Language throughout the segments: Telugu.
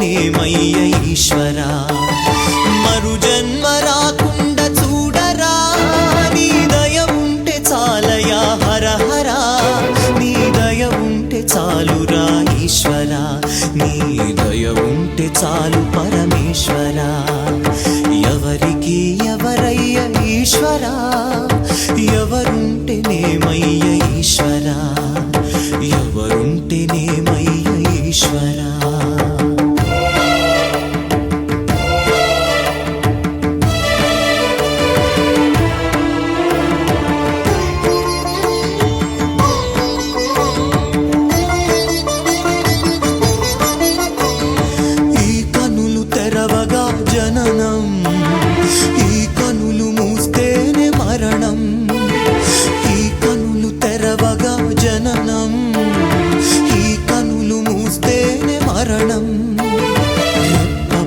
ఎవరుంటేనేమయ్య ఈశ్వరా. మరు జన్మ రాకుండా చూడరా. నీ దయ ఉంటే చాలయా హర హర నీ దయ ఉంటే చాలురా ఈశ్వరా. నీ దయ ఉంటే చాలు పరమేశ్వరా. ఎవరికి ఎవరయ్య ఈశ్వరా? మూస్తేనే మరణం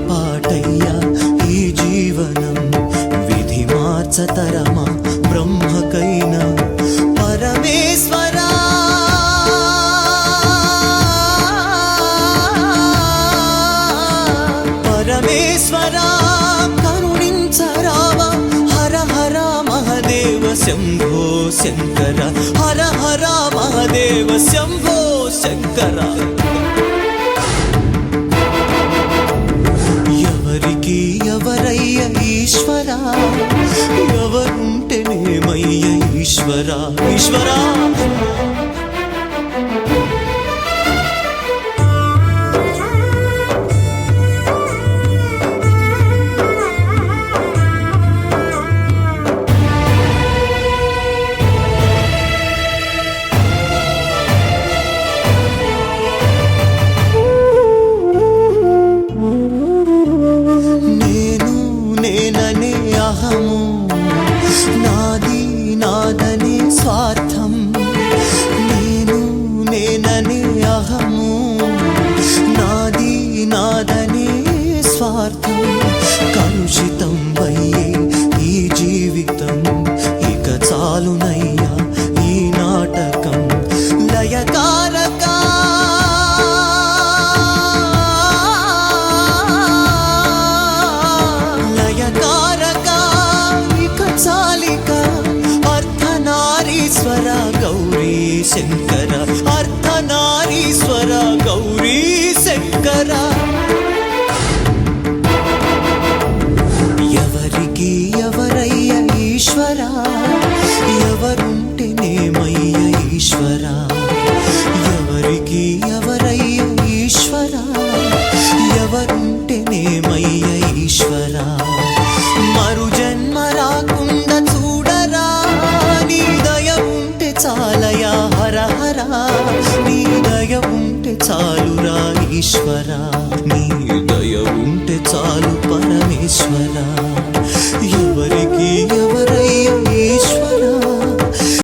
పాటయ్యా ఈ జీవనం. విధి మార్చతరమా బ్రహ్మకైనా పరమేశ్వరా. పరమేశ్వరా కరుణించరావా హర హర మహదేవ శంభో శంకర. హర హర మహదేవ శంభో శంకర. ఎవరికి ఎవరయ్య ఈశ్వరా? ఎవరుంటేనేమయ్య ఈశ్వరా? ఈశ్వరా? నేననే అహము నాది నాదనే స్వార్థం. నేను నేనని శంకర అర్ధనారీశ్వర గౌరీ శంకర. ఎవరికి ఎవరయ్య ఈశ్వర? ఎవరుంటేనేమయ్య ఈశ్వర? ఎవరికి ఎవరయ్య ఈశ్వర? ఎవరుంటేనేమయ్య ఈశ్వర? మరు జన్మ రాకుండా చూడరా? నీ దయ ఉంటే చాలయా? హర నీ దయ ఉంటే చాలురా ఈశ్వరా నీ దయ ఉంటే చాలు పరమేశ్వరా. ఎవరికి ఎవరయ్య